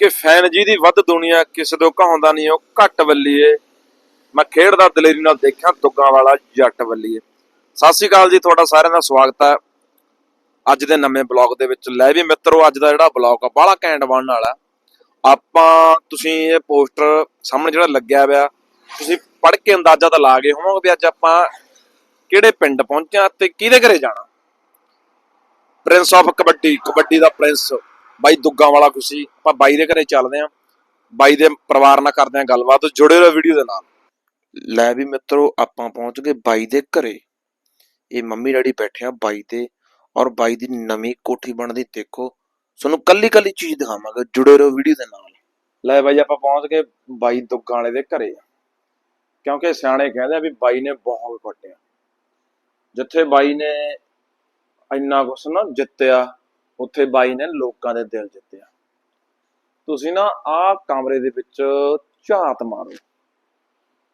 ਕਿ ਫੈਨ ਜਿਹਦੀ ਵੱਧ ਦੁਨੀਆ ਕਿਸੇ ਤੋਂ ਕਹਾਉਂਦਾ ਨਹੀਂ, ਉਹ ਘੱਟ ਵੱਲੀਏ। ਮੈਂ ਖੇਡਦਾ ਦਲੇਰੀ ਨਾਲ ਦੇਖਿਆ, ਦੁੱਗਾ ਵਾਲਾ ਜੱਟ ਵੱਲੀਏ। ਸਤਿ ਸ਼੍ਰੀ ਅਕਾਲ ਜੀ, ਤੁਹਾਡਾ ਸਾਰਿਆਂ ਦਾ ਸਵਾਗਤ ਹੈ। ਅੱਜ ਦੇ ਨਵੇਂ ਬਲੌਗ ਦੇ ਵਿੱਚ ਲੈ ਵੀ ਮਿੱਤਰੋ, ਅੱਜ ਦਾ ਜਿਹੜਾ ਬਲੌਗ ਆ, ਬਾਹਲਾ ਕੈਂਡ ਬਣਨ ਵਾਲਾ। ਆਪਾਂ, ਤੁਸੀਂ ਇਹ ਪੋਸਟਰ ਸਾਹਮਣੇ ਜਿਹੜਾ ਲੱਗਿਆ ਹੋਇਆ, ਤੁਸੀਂ ਪੜ੍ਹ ਕੇ ਅੰਦਾਜ਼ਾ ਤਾਂ ਲਾ ਗਏ ਹੋਵੋਗੇ ਵੀ ਅੱਜ ਆਪਾਂ ਕਿਹੜੇ ਪਿੰਡ ਪਹੁੰਚਿਆ ਤੇ ਕਿਹਦੇ ਘਰੇ ਜਾਣਾ। ਪ੍ਰਿੰਸ ਆਫ ਕਬੱਡੀ ਕਬੱਡੀ ਦਾ ਪ੍ਰਿੰਸ। ਬਾਈ ਦੁੱਗਾ ਵਾਲਾ ਖੁਸ਼ੀ ਆਪਾਂ ਬਾਈ ਦੇ ਘਰੇ ਚੱਲਦੇ ਆਂ ਬਾਈ ਦੇ ਪਰਿਵਾਰ ਨਾਲ ਕਰਦੇ ਆਂ ਗੱਲਬਾਤ ਜੁੜੇ ਰਹੋ ਵੀਡੀਓ ਦੇ ਨਾਲ। ਲੈ ਵੀ ਮਿੱਤਰੋ ਆਪਾਂ ਪਹੁੰਚ ਗਏ ਬਾਈ ਦੇ ਘਰੇ। ਇਹ ਮੰਮੀ ਡੈਡੀ ਬੈਠੇ ਆ ਬਾਈ ਤੇ ਔਰ ਬਾਈ ਦੀ ਨਵੀਂ ਕੋਠੀ ਬਣਦੀ ਦੇਖੋ। ਤੁਹਾਨੂੰ ਕੱਲੀ ਕੱਲੀ ਚੀਜ਼ ਦਿਖਾਵਾਂਗੇ ਜੁੜੇ ਰਹੋ ਵੀਡੀਓ ਦੇ ਨਾਲ। ਲੈ ਬਾਈ ਆਪਾਂ ਪਹੁੰਚ ਗਏ ਬਾਈ ਦੁੱਗਾ ਵਾਲੇ ਦੇ ਘਰੇ। ਕਿਉਂਕਿ ਸਿਆਣੇ ਕਹਿੰਦੇ ਆ ਵੀ ਬਾਈ ਨੇ ਬਹੁਤ ਵੱਟਿਆ। ਜਿੱਥੇ ਬਾਈ ਨੇ ਇੰਨਾ ਕੁਛ ਨਾ ਜਿੱਤਿਆ ਉੱਥੇ ਬਾਈ ਨੇ ਲੋਕਾਂ ਦੇ ਦਿਲ ਜਿੱਤਿਆ। ਤੁਸੀਂ ਨਾ ਆਹ ਕਮਰੇ ਦੇ ਵਿੱਚ ਝਾਤ ਮਾਰੋ।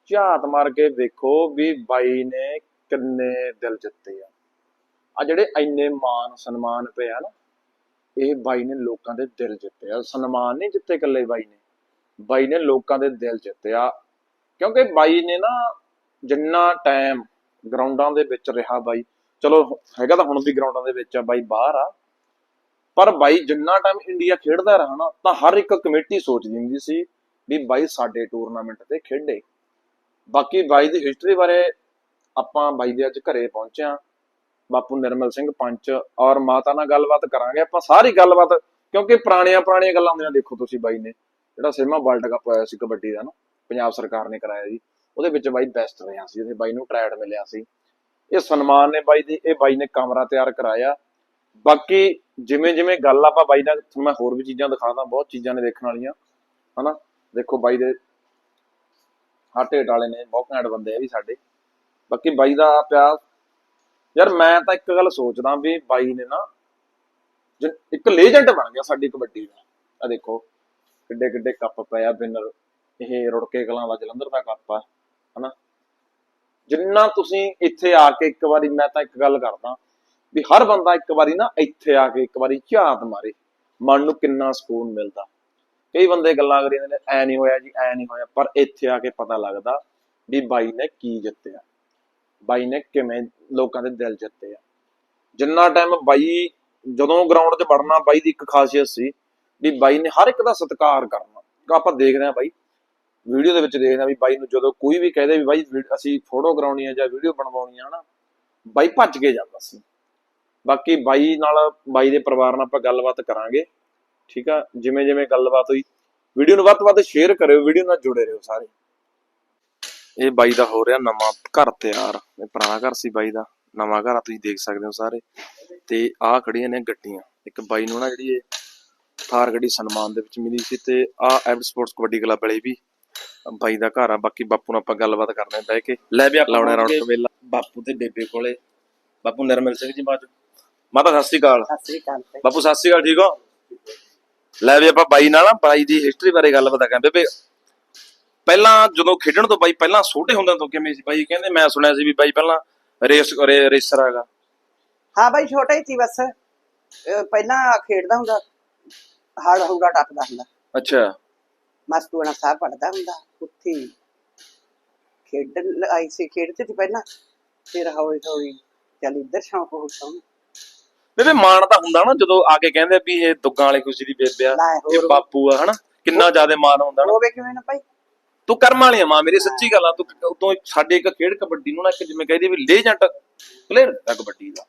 ਝਾਤ ਮਾਰ ਕੇ ਵੇਖੋ ਵੀ ਬਾਈ ਨੇ ਕਿੰਨੇ ਦਿਲ ਜਿੱਤੇ ਆ। ਆ ਜਿਹੜੇ ਇੰਨੇ ਮਾਨ ਸਨਮਾਨ ਪਏ ਆ ਨਾ, ਇਹ ਬਾਈ ਨੇ ਲੋਕਾਂ ਦੇ ਦਿਲ ਜਿੱਤੇ ਆ। ਸਨਮਾਨ ਨਹੀਂ ਜਿੱਤੇ ਇਕੱਲੇ ਬਾਈ ਨੇ। ਬਾਈ ਨੇ ਲੋਕਾਂ ਦੇ ਦਿਲ ਜਿੱਤਿਆ ਕਿਉਂਕਿ ਬਾਈ ਨੇ ਨਾ ਜਿੰਨਾ ਟਾਈਮ ਗਰਾਊਂਡਾਂ ਦੇ ਵਿੱਚ ਰਿਹਾ ਬਾਈ। ਚਲੋ, ਹੈਗਾ ਤਾਂ ਹੁਣ ਵੀ ਗਰਾਊਂਡਾਂ ਦੇ ਵਿੱਚ ਆ ਬਾਈ, ਬਾਹਰ ਆ। ਪਰ ਬਾਈ, ਜਿੰਨਾ ਟਾਈਮ ਇੰਡੀਆ ਖੇਡਦਾ ਰਿਹਾ ਨਾ, ਤਾਂ ਹਰ ਇੱਕ ਕਮੇਟੀ ਸੋਚਦੀ ਹੁੰਦੀ ਸੀ ਵੀ ਬਾਈ ਸਾਡੇ ਟੂਰਨਾਮੈਂਟ ਤੇ ਖੇਡੇ। ਬਾਕੀ ਬਾਈ ਦੀ ਹਿਸਟਰੀ ਬਾਰੇ ਆਪਾਂ ਬਾਈ ਦੇ ਅੱਜ ਘਰੇ ਪਹੁੰਚਿਆ ਬਾਪੂ ਨਿਰਮਲ ਸਿੰਘ ਪੰਚ ਔਰ ਮਾਤਾ ਨਾਲ ਗੱਲਬਾਤ ਕਰਾਂਗੇ ਆਪਾਂ ਸਾਰੀ ਗੱਲਬਾਤ, ਕਿਉਂਕਿ ਪੁਰਾਣੀਆਂ ਪੁਰਾਣੀਆਂ ਗੱਲਾਂ ਹੁੰਦੀਆਂ, ਦੇਖੋ ਤੁਸੀਂ ਬਾਈ ਨੇ। ਜਿਹੜਾ ਸਿਰਮਾ ਵਰਲਡ ਕੱਪ ਹੋਇਆ ਸੀ ਕਬੱਡੀ ਦਾ ਨਾ, ਪੰਜਾਬ ਸਰਕਾਰ ਨੇ ਕਰਾਇਆ ਜੀ ਉਹਦੇ ਵਿੱਚ ਬਾਈ ਬੈਸਟ ਰਿਹਾ ਸੀ ਉਹਦੇ ਬਾਈ ਨੂੰ ਟ੍ਰਾਇਡ ਮਿਲਿਆ ਸੀ। ਇਹ ਸਨਮਾਨ ਨੇ ਬਾਈ ਦੀ, ਇਹ ਬਾਈ ਨੇ ਕਮਰਾ ਤਿਆਰ ਕਰਾਇਆ। ਬਾਕੀ ਜਿਵੇਂ ਜਿਵੇਂ ਗੱਲ ਆਪਾਂ ਬਾਈ ਦਾ ਮੈਂ ਹੋਰ ਵੀ ਚੀਜ਼ਾਂ ਦਿਖਾਦਾ ਬਹੁਤ ਚੀਜ਼ਾਂ ਨੇ ਦੇਖਣ ਵਾਲੀਆਂ, ਹਨਾ? ਦੇਖੋ ਬਾਈ ਦੇ ਹਾਰਟ ਢੇਟ ਵਾਲੇ ਨੇ, ਬਹੁਤ ਘੈਂਟ ਬੰਦੇ ਆ ਵੀ ਸਾਡੇ। ਬਾਕੀ ਬਾਈ ਦਾ ਪਿਆਰ, ਯਾਰ ਮੈਂ ਤਾਂ ਇੱਕ ਗੱਲ ਸੋਚਦਾ ਵੀ ਬਾਈ ਨੇ ਨਾ ਇੱਕ ਲੇਜੈਂਡ ਬਣ ਗਿਆ ਸਾਡੀ ਕਬੱਡੀ ਦਾ। ਆ ਦੇਖੋ, ਕਿੱਡੇ ਕਿੱਡੇ ਕੱਪ ਪਏ ਆ ਵਿਨਰ ਇਹ ਰੁੜਕੇ ਕਲਾਂ ਦਾ ਜਲੰਧਰ ਦਾ ਕੱਪ ਆ, ਹਨਾ? ਜਿੰਨਾ ਤੁਸੀਂ ਇੱਥੇ ਆ ਕੇ ਇੱਕ ਵਾਰੀ ਮੈਂ ਤਾਂ ਇੱਕ ਗੱਲ ਕਰਦਾ ਵੀ ਹਰ ਬੰਦਾ ਇੱਕ ਵਾਰੀ ਨਾ ਇੱਥੇ ਆ ਕੇ ਇੱਕ ਵਾਰੀ ਝਾਤ ਮਾਰੇ। ਮਨ ਨੂੰ ਕਿੰਨਾ ਸਕੂਨ ਮਿਲਦਾ। ਕਈ ਬੰਦੇ ਗੱਲਾਂ ਕਰੀ ਜਾਂਦੇ ਨੇ, ਐ ਨਹੀਂ ਹੋਇਆ ਜੀ, ਐ ਨਹੀਂ ਹੋਇਆ। ਪਰ ਇੱਥੇ ਆ ਕੇ ਪਤਾ ਲੱਗਦਾ ਵੀ ਬਾਈ ਨੇ ਕੀ ਜਿੱਤਿਆ। ਬਾਈ ਨੇ ਕਿਵੇਂ ਲੋਕਾਂ ਦੇ ਦਿਲ ਜਿੱਤੇ ਆ। ਜਿੰਨਾ ਟਾਈਮ ਬਾਈ ਜਦੋਂ ਗਰਾਊਂਡ 'ਚ ਵੜਨਾ, ਬਾਈ ਦੀ ਇੱਕ ਖਾਸੀਅਤ ਸੀ ਵੀ ਬਾਈ ਨੇ ਹਰ ਇੱਕ ਦਾ ਸਤਿਕਾਰ ਕਰਨਾ। ਆਪਾਂ ਦੇਖਦੇ ਆ ਬਾਈ, ਵੀਡੀਓ ਦੇ ਵਿੱਚ ਦੇਖਦੇ ਆ ਵੀ ਬਾਈ ਨੂੰ ਜਦੋਂ ਕੋਈ ਵੀ ਕਹਦੇ ਵੀ ਬਾਈ, ਅਸੀਂ ਫੋਟੋ ਕਰਾਉਣੀ ਆ ਜਾਂ ਵੀਡੀਓ ਬਣਵਾਉਣੀ ਆ ਨਾ, ਬਾਈ ਭੱਜ ਕੇ ਜਾਂਦਾ ਸੀ। ਬਾਕੀ ਬਾਈ ਨਾਲ ਬਾਈ ਦੇ ਪਰਿਵਾਰ ਨਾਲ ਆਪਾਂ ਗੱਲਬਾਤ ਕਰਾਂਗੇ ਠੀਕ ਆ? ਜਿਵੇਂ ਜਿਵੇਂ ਗੱਲਬਾਤ ਹੋਈ। ਵੀਡੀਓ ਨੂੰ ਵੱਧ ਤੋਂ ਵੱਧ ਸ਼ੇਅਰ ਕਰਿਓ ਵੀਡੀਓ ਨਾਲ ਜੁੜੇ ਰਹੋ ਸਾਰੇ। ਇਹ ਬਾਈ ਦਾ ਹੋ ਰਿਹਾ ਨਵਾਂ ਘਰ ਤਿਆਰ। ਇਹ ਪੁਰਾਣਾ ਘਰ ਸੀ ਬਾਈ ਦਾ। ਨਵਾਂ ਘਰ ਆ ਤੁਸੀਂ ਦੇਖ ਸਕਦੇ ਹੋ ਸਾਰੇ। ਤੇ ਆਹ ਖੜੀਆਂ ਨੇ ਗੱਡੀਆਂ। ਇੱਕ ਬਾਈ ਨੂੰ ਨਾ ਜਿਹੜੀ ਇਹ ਥਾਰ ਗੱਡੀ ਸਨਮਾਨ ਦੇ ਵਿੱਚ ਮਿਲੀ ਸੀ ਤੇ ਆਹ ਐਵਡ ਸਪੋਰਟਸ ਕਬੱਡੀ ਕਲੱਬ ਵਾਲੇ ਵੀ ਬਾਈ ਦਾ ਘਰ ਆ। ਬਾਕੀ ਬਾਪੂ ਨਾਲ ਆਪਾਂ ਗੱਲਬਾਤ ਕਰਦੇ ਆਂ ਬਹਿ ਕੇ। ਲੈ ਵੀ ਆਪਾਂ ਲਾਉਣਾ ਗਏ ਮੇਲਾ। ਬਾਪੂ ਤੇ ਬੇਬੇ ਕੋਲੇ। ਬਾਪੂ ਨਰਮਲ ਸਿੰਘ ਜੀ ਬਾਜੂ। ਮਾਤਾ ਸਤਿ ਸ਼੍ਰੀ ਅਕਾਲ। ਸਤਿ ਸ੍ਰੀ ਅਕਾਲ ਤੇ ਬਾਪੂ ਸਤਿ ਸ਼੍ਰੀ ਅਕਾਲ ਠੀਕ ਹੋ? ਲੈ ਵੀ ਆਪਾਂ ਬਾਈ ਨਾਲ ਨਾ ਬਾਈ ਦੀ ਹਿਸਟਰੀ ਬਾਰੇ ਗੱਲਬਾਤ ਕਰਾਂ ਬੇਬੇ ਪਹਿਲਾਂ ਜਦੋਂ ਖੇਡਣ ਤੋਂ ਬਾਈ ਪਹਿਲਾਂ ਛੋਟੇ ਹੁੰਦਿਆਂ ਤੋਂ ਕਿਵੇਂ ਸੀ? ਬਾਈ ਕਹਿੰਦੇ ਮੈਂ ਸੁਣਿਆ ਸੀ ਵੀ ਬਾਈ ਪਹਿਲਾਂ ਰੇਸ ਰੇ- ਰੇਸਰ ਹੈਗਾ ਹਾਂ ਬਾਈ ਛੋਟਾ ਹੀ ਸੀ ਬਸ। ਅਹ ਪਹਿਲਾਂ ਖੇਡਦਾ ਹੁੰਦਾ ਹੜ ਹੂੜਾ ਟੱਪਦਾ ਹੁੰਦਾ। ਅੱਛਾ। ਮਸਤੂਆਣਾ ਸਾਹਿਬ ਪੜਦਾ ਹੁੰਦਾ ਉੱਥੇ ਹੀ ਖੇਡਣ ਆਈ ਸੀ ਖੇਡਦੇ ਸੀ ਪਹਿਲਾਂ। ਫਿਰ ਹੌਲੀ ਹੌਲੀ ਚੱਲ ਇੱਧਰ ਸ਼ੌਂਕ ਹੋ ਗਿਆ ਬੇਬੇ ਮਾਣ ਤਾਂ ਹੁੰਦਾ ਨਾ ਜਦੋਂ ਆ ਕੇ ਕਹਿੰਦੇ ਵੀ ਇਹ ਦੁੱਗਾਂ ਵਾਲੀ ਖੁਸ਼ੀ ਦੀ ਬੇਬੇ ਆ ਲੈ ਹੋਰ। ਇਹ ਬਾਪੂ ਆ ਹਨਾ? ਕਿੰਨਾ ਜ਼ਿਆਦਾ ਮਾਣ ਹੁੰਦਾ ਨਾ। ਹੋਵੇ ਕਿਵੇਂ ਨਾ ਭਾਈ। ਤੂੰ ਕਰਮ ਵਾਲੀ ਆ ਮਾਂ ਮੇਰੀ ਸੱਚੀ ਗੱਲ ਆ ਤੂੰ ਉਦੋਂ ਸਾਡੇ ਇੱਕ ਖੇਡ ਕਬੱਡੀ ਨੂੰ ਨਾ ਇੱਕ ਜਿਵੇਂ ਕਹਿੰਦੀ ਵੀ ਲੇਜੈਂਟ ਪਲੇਅਰ ਦਾ ਕਬੱਡੀ ਦਾ।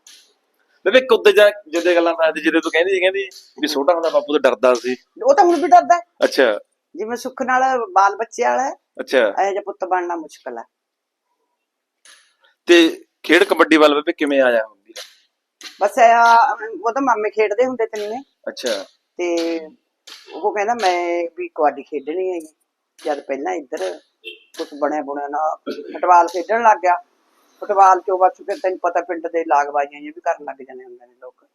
ਬੇਬੇ ਕੁੱਦੇ ਜਾ ਜਿਹਦੇ ਗੱਲਾਂ ਮੈਂ ਜਿਹਦੇ ਤੂੰ ਕਹਿੰਦੀ ਸੀ ਕਹਿੰਦੀ ਵੀ ਛੋਟਾ ਹੁੰਦਾ ਬਾਪੂ ਤੋਂ ਡਰਦਾ ਸੀ। ਉਹ ਤਾਂ ਹੁਣ ਵੀ ਡਰਦਾ ਹੈ। ਅੱਛਾ। ਜਿਵੇਂ ਸੁੱਖ ਨਾਲ ਬਾਲ ਬੱਚੇ ਵਾਲਾ ਹੈ ਅੱਛਾ। ਇਹ ਜਿਹਾ ਪੁੱਤ ਬਣਨਾ ਮੁਸ਼ਕਲ ਹੈ। ਤੇ ਖੇਡ ਕਬੱਡੀ ਵੱਲ ਬੇਬੇ ਕਿਵੇਂ ਆਇਆ ਬਸ ਇਹ ਉਹ ਤਾਂ ਮਾਮੇ ਖੇਡਦੇ ਹੁੰਦੇ ਤੇ ਨੇ ਅੱਛਾ। ਤੇ ਉਹ ਕਹਿੰਦਾ ਮੈਂ ਵੀ ਕਬੱਡੀ ਖੇਡਣੀ ਹੈ ਜਦ ਪਹਿਲਾਂ ਇੱਧਰ ਕੁਝ ਬਣਿਆ ਬੁਣਿਆ ਨਾ ਫੁੱਟਬਾਲ ਖੇਡਣ ਲੱਗ ਗਿਆ। ਫੁੱਟਬਾਲ ਚੋਂ ਬਸ ਫਿਰ ਤੈਨੂੰ ਪਤਾ ਪਿੰਡ ਦੇ ਲਾਗਬਾਜ਼ੀਆਂ ਜਿਹੀਆਂ ਵੀ ਕਰਨ ਲੱਗ ਜਾਂਦੇ ਹੁੰਦੇ ਨੇ ਲੋਕ।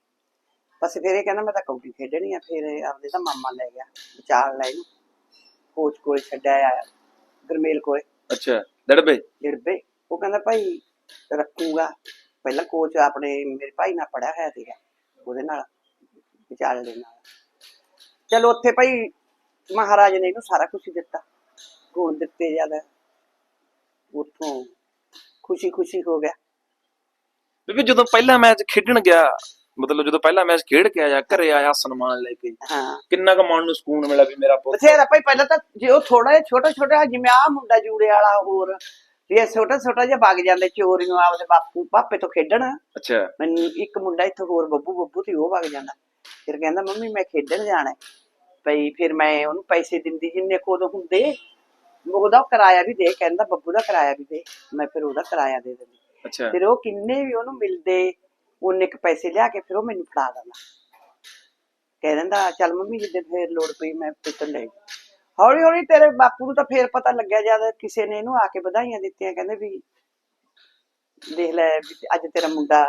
ਬਸ ਫਿਰ ਇਹ ਕਹਿੰਦਾ ਮੈਂ ਤਾਂ ਕਬੱਡੀ ਖੇਡਣੀ ਆ ਫਿਰ ਇਹ ਆਪਦੇ ਤਾਂ ਮਾਮਾ ਲੈ ਗਿਆ ਵਿਚਾਰ ਲੈ ਇਹਨੂੰ। ਕੋਚ ਕੋਲ ਛੱਡਿਆ ਆਇਆ ਗਰਮੇਲ ਕੋਲੇ। ਅੱਛਾ ਡੜਬੇ ਡਿੜਬੇ ਉਹ ਕਹਿੰਦਾ ਭਾਈ ਰੱਖੂਗਾ। ਪਹਿਲਾਂ ਕੋਚ ਆਪਣੇ ਮੇਰੇ ਭਾਈ ਨਾਲ ਪੜਿਆ ਹੋਇਆ ਸੀਗਾ ਉਹਦੇ ਨਾਲ ਵਿਚਾਲੇ ਦੇ ਨਾਲ। ਚਲੋ ਉੱਥੇ ਭਾਈ ਮਹਾਰਾਜ ਨੇ ਇਹਨੂੰ ਸਾਰਾ ਕੁਝ ਦਿੱਤਾ ਗੁਣ ਦਿੱਤੇ ਜਦ ਉਥੋਂ ਖੁਸ਼ੀ ਖੁਸ਼ੀ ਹੋ ਗਿਆ। ਬੇਬੇ ਜਦੋਂ ਪਹਿਲਾ ਮੈਚ ਖੇਡਣ ਗਿਆ ਮਤਲਬ ਜਦੋਂ ਪਹਿਲਾ ਮੈਚ ਖੇਡ ਕੇ ਆਇਆ ਘਰੇ ਆਇਆ ਸਨਮਾਨ ਲੈ ਕੇ ਹਾਂ। ਕਿੰਨਾ ਕੁ ਮਨ ਨੂੰ ਸਕੂਨ ਮਿਲਿਆ ਵੀ ਮੇਰਾ ਪੁੱਤ। ਬਥੇਰਾ ਭਾਈ ਪਹਿਲਾਂ ਤਾਂ ਜੇ ਉਹ ਥੋੜਾ ਜਿਹਾ ਛੋਟਾ ਛੋਟਾ ਜਿਵੇਂ ਆ ਮੁੰਡਾ ਜੂੜੇ ਵਾਲਾ ਹੋਰ ਵੀ ਇਹ ਛੋਟਾ ਛੋਟਾ ਜਿਹਾ ਵਗ ਜਾਂਦੇ ਚੋਰੀਆਂ ਆਪਦੇ ਬਾਪੂ ਪਾਪੇ ਤੋਂ ਖੇਡਣ। ਅੱਛਾ। ਮੈਨੂੰ ਇੱਕ ਮੁੰਡਾ ਇੱਥੇ ਹੋਰ ਬੱਬੂ ਬੱਬੂ ਤੇ ਉਹ ਵਗ ਜਾਂਦਾ। ਫਿਰ ਕਹਿੰਦਾ ਮੰਮੀ ਮੈਂ ਖੇਡਣ ਜਾਣਾ। ਭਈ ਫਿਰ ਮੈਂ ਉਹਨੂੰ ਪੈਸੇ ਦਿੰਦੀ ਜਿੰਨੇ ਕੋਲ ਹੁੰਦੇ ਉਹਦਾ ਕਿਰਾਇਆ ਵੀ ਦੇ ਕਹਿੰਦਾ ਬੱਬੂ ਦਾ ਕਿਰਾਇਆ ਵੀ ਦੇ। ਮੈਂ ਫਿਰ ਉਹਦਾ ਕਿਰਾਇਆ ਦੇ ਦਿੰਦੀ। ਅੱਛਾ। ਫਿਰ ਉਹ ਕਿੰਨੇ ਵੀ ਉਹਨੂੰ ਮਿਲਦੇ ਉਹਨੇ ਕ ਪੈਸੇ ਲਿਆ ਕੇ ਫਿਰ ਉਹ ਮੈਨੂੰ ਫੜਾ ਦਿੰਦਾ। ਕਹਿ ਦਿੰਦਾ ਚੱਲ ਮੰਮੀ ਜਿੱਦੇ ਫੇਰ ਲੋੜ ਪਈ ਮੈਂ ਪੁੱਤ ਲੈ ਹੌਲੀ ਹੌਲੀ ਤੇਰੇ ਬਾਪੂ ਨੂੰ ਤਾਂ ਫੇਰ ਪਤਾ ਲੱਗਿਆ ਜਦ ਕਿਸੇ ਨੇ ਇਹਨੂੰ ਆ ਕੇ ਵਧਾਈਆਂ ਦਿੱਤੀਆਂ ਕਹਿੰਦੇ ਵੀ ਦੇਖ ਲੈ ਵੀ ਅੱਜ ਤੇਰਾ ਮੁੰਡਾ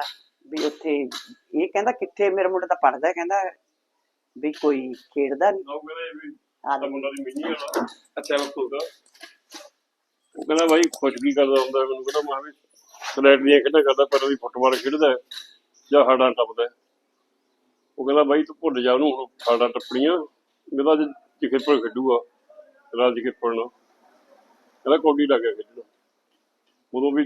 ਵੀ ਉੱਥੇ ਇਹ ਕਹਿੰਦਾ ਕਿੱਥੇ ਮੇਰਾ ਮੁੰਡਾ ਤਾਂ ਪੜਦਾ ਕਹਿੰਦਾ ਵੀ ਕੋਈ ਖੇਡਦਾ ਨਹੀਂ ਕਹਿੰਦਾ ਇਹ ਵੀ ਆ ਤਾਂ ਮੁੰਡਾ ਦੀ ਮਿੰਨੀ ਵਾਲਾ ਅੱਛਾ ਬਾਪੂ ਦਾ ਉਹ ਕਹਿੰਦਾ ਬਾਈ ਖੁਸ਼ ਕੀ ਕਰਦਾ ਹੁੰਦਾ ਮੈਨੂੰ ਕਹਿੰਦਾ ਮੈਂ ਵੀ ਸਲੈਟ ਦੀਆਂ ਖੇਡਾਂ ਕਰਦਾ ਪਰ ਉਹਦੀ ਫੁੱਟਬਾਲ ਖੇਡਦਾ ਹੈ ਜਾਂ ਹਾਡਾਂ ਟੱਪਦਾ ਹੈ। ਉਹ ਕਹਿੰਦਾ ਬਾਈ ਤੂੰ ਭੁੱਲ ਜਾ ਉਹਨੂੰ ਹੁਣ ਹਾਡਾਂ ਟੱਪਣੀਆਂ ਕਹਿੰਦਾ ਅੱਜ ਜਿਖੇਪੜ ਖੇਡੂਗਾ। ਰਾਜ ਜਿਖੇਪੜ ਨਾਲ ਕਹਿੰਦਾ ਕੌਡੀ ਲੱਗ ਗਿਆ ਖੇਡਣ ਉਦੋਂ ਵੀ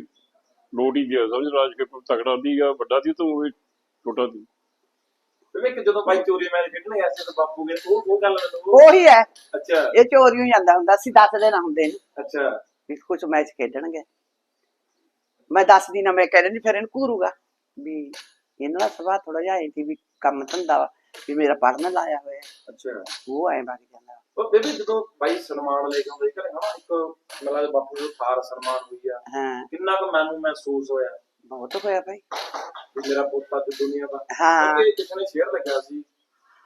ਲੋਟ ਹੀ ਗਿਆ ਸਮਝ ਰਾਜ ਜਿਖੇਪੜ ਤਕੜਾ ਦੀ ਆ ਵੱਡਾ ਦੀ ਤੂੰ ਵੀ ਛੋਟਾ ਦੀ ਕਿ ਜਦੋਂ ਬਾਈ ਚੋਰੀ ਮੈਚ ਖੇਡਣ ਗਿਆ ਸੀ ਤਾਂ ਬਾਪੂ ਨੇ ਉਹ ਉਹ ਗੱਲ ਉਹੀ ਹੈ। ਅੱਛਾ। ਇਹ ਚੋਰੀਆਂ ਜਾਂਦਾ ਹੁੰਦਾ ਸੀ ਦੱਸ ਦਿਨ ਹੁੰਦੇ ਨੇ ਅੱਛਾ। ਵੀ ਕੁਝ ਮੈਚ ਖੇਡਣਗੇ। ਮੈਂ ਦੱਸ ਦਿਨਾਂ ਮੈਂ ਕਹਿ ਰਹੀ ਫਿਰ ਇਹਨੂੰ ਘੂਰੂਗਾ। ਵੀ ਇਹਨਾਂ ਦਾ ਸੁਭਾਅ ਥੋੜਾ ਜਿਹਾ ਵੀ ਕੰਮ ਧੰਦਾ ਵਾ ਵੀ ਮੇਰਾ ਪੜਨ ਲਾਇਆ ਹੋਇਆ। ਅੱਛਾ। ਉਹ ਐ ਜਾਂਦਾ। ਉਹ ਬੇਬੇ ਜਦੋਂ ਬਾਈ ਸਨਮਾਨ ਲੈ ਕੇ ਆਉਂਦੇ ਘਰੇ ਹਨਾ ਇੱਕ ਮਤਲਬ ਦੇ ਬਾਪੂ ਨੂੰ ਥਾਰ ਸਨਮਾਨ ਹੋਈ ਆ। ਹਾਂ। ਕਿੰਨਾ ਕੁ ਮੈਨੂੰ ਮਹਿਸੂਸ ਹੋਇਆ। ਬਹੁਤ ਹੋਇਆ ਭਾਈ ਵੀ ਮੇਰਾ ਪੁੱਤ ਅੱਜ ਦੁਨੀਆ ਦਾ। ਹਾਂ। ਕਿਉਂਕਿ ਕਿਸੇ ਨੇ ਸ਼ੇਅਰ ਲੱਗਿਆ ਸੀ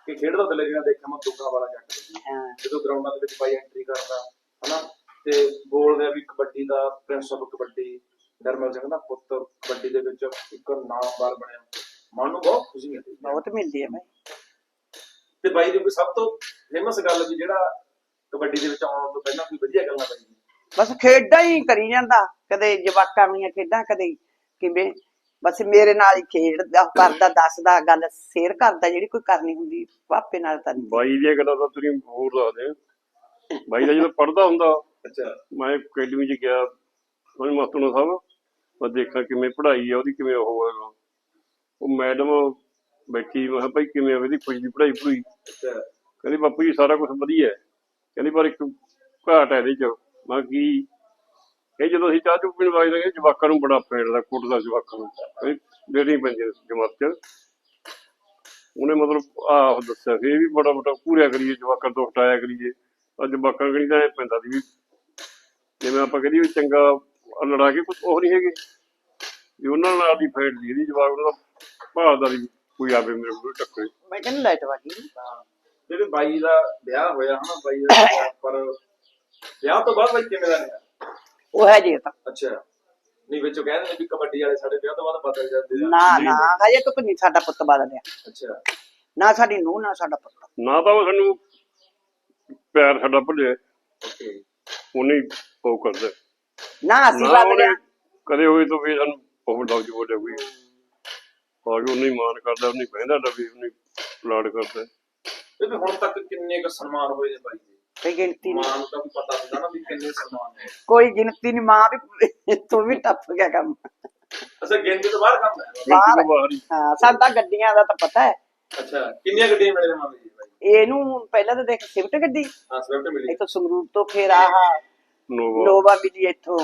ਕਿ ਖੇਡਦਾ ਦਲੇਰੀ ਨਾਲ ਦੇਖਿਆ ਮੈਂ ਦੁੱਗਾ ਵਾਲਾ ਜੱਟ ਹਾਂ। ਜਦੋਂ ਗਰਾਊਂਡਾਂ ਦੇ ਵਿੱਚ ਬਾਈ ਐਂਟਰੀ ਕਰਦਾ ਹਨਾ ਤੇ ਬੋਲਦੇ ਆ ਵੀ ਕਬੱਡੀ ਦਾ prince of kabaddi normal Singh ਦਾ ਪੁੱਤ ਕਬੱਡੀ ਦੇ ਵਿੱਚ ਇੱਕ ਨਾਮਵਰ ਬਣਿਆ। ਮਨ ਨੂੰ ਬਹੁਤ ਖੁਸ਼ੀ ਮਿਲਦੀ ਬਹੁਤ ਮਿਲਦੀ ਹੈ ਭਾਈ ਤੇ ਬਾਈ ਦੀ ਸਭ ਤੋਂ ਫੇਮਸ ਗੱਲ ਵੀ ਜਿਹੜਾ ਕਬੱਡੀ ਦੇ ਵਿੱਚ ਆਉਣ ਤੋਂ ਪਹਿਲਾਂ ਕੋਈ ਵਧੀਆ ਗੱਲਾਂ ਦੀ ਬਸ ਖੇਡਾਂ ਹੀ ਕਰੀ ਜਾਂਦਾ। ਕਦੇ ਜਵਾਕਾਂ ਦੀਆਂ ਖੇਡਾਂ ਕਦੇ ਕਿਵੇਂ? ਬਸ ਮੇਰੇ ਨਾਲ ਹੀ ਖੇਡਦਾ ਕਰਦਾ ਦੱਸਦਾ ਗੱਲ ਸ਼ੇਅਰ ਕਰਦਾ ਜਿਹੜੀ ਕੋਈ ਕਰਨੀ ਹੁੰਦੀ ਪਾਪੇ ਨਾਲ ਤਾਂ ਨਹੀਂ। ਬਾਈ ਦੀਆਂ ਗੱਲਾਂ ਤਾਂ ਤੁਸੀਂ ਹੋਰ ਦੱਸਦੇ ਆ। ਬਾਈ ਦਾ ਜਦੋਂ ਪੜਦਾ ਹੁੰਦਾ ਅੱਛਾ। ਮੈਂ ਅਕੈਡਮੀ ਚ ਗਿਆ ਉਹਨੇ ਮਾਸਟਰ ਸਾਹਿਬ ਮੈਂ ਦੇਖਾਂ ਕਿਵੇਂ ਪੜ੍ਹਾਈ ਆ ਉਹਦੀ ਕਿਵੇਂ ਉਹ ਹੈਗਾ। ਉਹ ਮੈਡਮ ਬੈਠੀ ਮੈਂ ਕਿਹਾ ਭਾਈ ਕਿਵੇਂ ਆ ਇਹਦੀ ਕੁਝ ਦੀ ਪੜ੍ਹਾਈ ਪੜੂਈ। ਅੱਛਾ। ਕਹਿੰਦੀ, ਬਾਪੂ ਜੀ, ਸਾਰਾ ਕੁਝ ਵਧੀਆ ਹੈ। ਕਹਿੰਦੀ, ਪਰ ਇੱਕ ਘਾਟ ਹੈ ਇਹਦੇ ਚ। ਮੈਂ ਕੀ? ਇਹ ਜਦੋਂ ਅਸੀਂ ਚਾਹ ਚੁੱਪ ਪੀਣ ਵਾਜਦੇ ਨੇ ਜਵਾਕਾਂ ਨੂੰ ਬੜਾ ਫੇੜਦਾ ਕੁੱਟਦਾ ਜਵਾਕਾਂ ਨੂੰ। ਇਹ ਦੇਣੀ ਪੈਂਦੀ ਜਮਾਤ ਚ। ਉਹਨੇ ਮਤਲਬ ਆਹ ਦੱਸਿਆ ਸੀ ਇਹ ਵੀ ਬੜਾ ਬੜਾ ਪੂਰਿਆ ਕਰੀਏ, ਜਵਾਕਾਂ ਤੋਂ ਹਟਾਇਆ ਕਰੀਏ। ਅੱਜ ਜਵਾਕਾਂ ਕਣੀ ਤਾਂ ਇਹ ਪੈਂਦਾ ਸੀ ਵੀ ਜਿਵੇਂ ਆਪਾਂ ਕਹਦੀ ਚੰਗਾ ਲੜਾ ਕੇ ਕੁਝ ਉਹ ਨਹੀਂ ਹੈਗੇ। ਵੀ ਉਹਨਾਂ ਨਾਲ ਦੀ ਫੇਟ ਦੀ, ਇਹਦੀ ਜਵਾਕ ਨੂੰ ਭਾਲਦਾ ਦੀ ਕੋਈ ਆਵੇ ਮੇਰੇ ਕੋਲ ਟੱਕਰੇ। ਮੈਂ ਕਹਿੰਦਾ ਲਾਈਟ ਵਾਗੀ ਹਾਂ ਜਿਹੜੇ ਬਾਈ ਦਾ ਵਿਆਹ ਹੋਇਆ ਹਨਾ ਬਾਈ ਦਾ ਵਿਆਹ, ਪਰ ਵਿਆਹ ਤੋਂ ਬਾਅਦ ਬਾਈ ਕਿਵੇਂ ਦਾ ਰਿਹਾ? ਉਹ ਹੈ ਜੀ ਇਹ ਤਾਂ। ਅੱਛਾ। ਨਹੀਂ ਵਿੱਚੋਂ ਕਹਿੰਦੇ ਨੇ ਵੀ ਕਬੱਡੀ ਵਾਲੇ ਸਾਡੇ ਵਿਆਹ ਤੋਂ ਬਾਅਦ ਬਦਲ ਜਾਂਦੇ। ਆ ਨਾ ਨਾ। ਹਜੇ ਤੱਕ ਨਹੀਂ ਸਾਡਾ ਪੁੱਤ ਬਦਲਿਆ ਅੱਛਾ। ਨਾ ਸਾਡੀ ਨੂੰਹ ਨਾ ਸਾਡਾ ਪੁੱਤ। ਨਾ ਤਾਂ ਉਹ ਸਾਨੂੰ ਪਿਆਰ ਸਾਡਾ ਭੁੱਲਿਆ। ਓਕੇ। ਉਹਨੇ ਹੀ ਉਹ ਕਰਦਾ। ਨਾ ਅਸੀਂ ਨਾ ਉਹਨੇ ਬਦਲਿਆ ਕਦੇ ਤਾਂ ਵੀ ਸਾਨੂੰ ਬਹੁਤ ਲਫ਼ਜ਼ ਬੋਲਿਆ ਕੋਈ ਆ ਕੇ ਉਹਨੇ ਹੀ ਮਾਨ ਕਰਦਾ ਉਹਨੇ ਕਹਿੰਦਾ ਵੀ ਉਹਨੇ ਲਾਡ ਕਰਦਾ। ਤੇ ਫਿਰ ਹੁਣ ਤੱਕ ਕਿੰਨੇ ਕੁ ਸਨਮਾਨ ਹੋਏ ਨੇ ਬਾਈ ਦੇ ਕੋਈ ਗਿਣਤੀ ਨਹੀਂ। ਮਾਂ ਨੂੰ ਤਾਂ ਵੀ ਪਤਾ ਹੁੰਦਾ ਨਾ ਵੀ ਕਿੰਨੇ ਸਨਮਾਨ ਹੋਏ। ਕੋਈ ਗਿਣਤੀ ਨਹੀਂ ਮਾਂ ਵੀ ਤੂੰ ਵੀ ਟੱਪ ਗਿਆ ਕੰਮ। ਅੱਛਾ ਗਿਣਤੀ ਤੋਂ ਬਾਹਰ ਕੰਮ ਹੈ? ਬਾਹਰ ਹੀ। ਹਾਂ। ਸਾਨੂੰ ਤਾਂ ਗੱਡੀਆਂ ਦਾ ਤਾਂ ਪਤਾ ਹੈ। ਅੱਛਾ ਕਿੰਨੀਆਂ ਗੱਡੀਆਂ ਮਿਲੇ ਮਾਂ ਜੀ ਬਾਈ? ਇਹਨੂੰ ਪਹਿਲਾਂ ਤਾਂ ਦੇਖ ਸਿਫਟ ਗੱਡੀ। ਹਾਂ ਸਵਿਫਟ ਮਿਲੀ। ਇੱਥੋਂ ਸੰਗਰੂਰ ਤੋਂ ਫਿਰ ਆਹ ਨੋਵਾ। ਨੋਵਾ ਵੀ ਜੀ ਇੱਥੋਂ।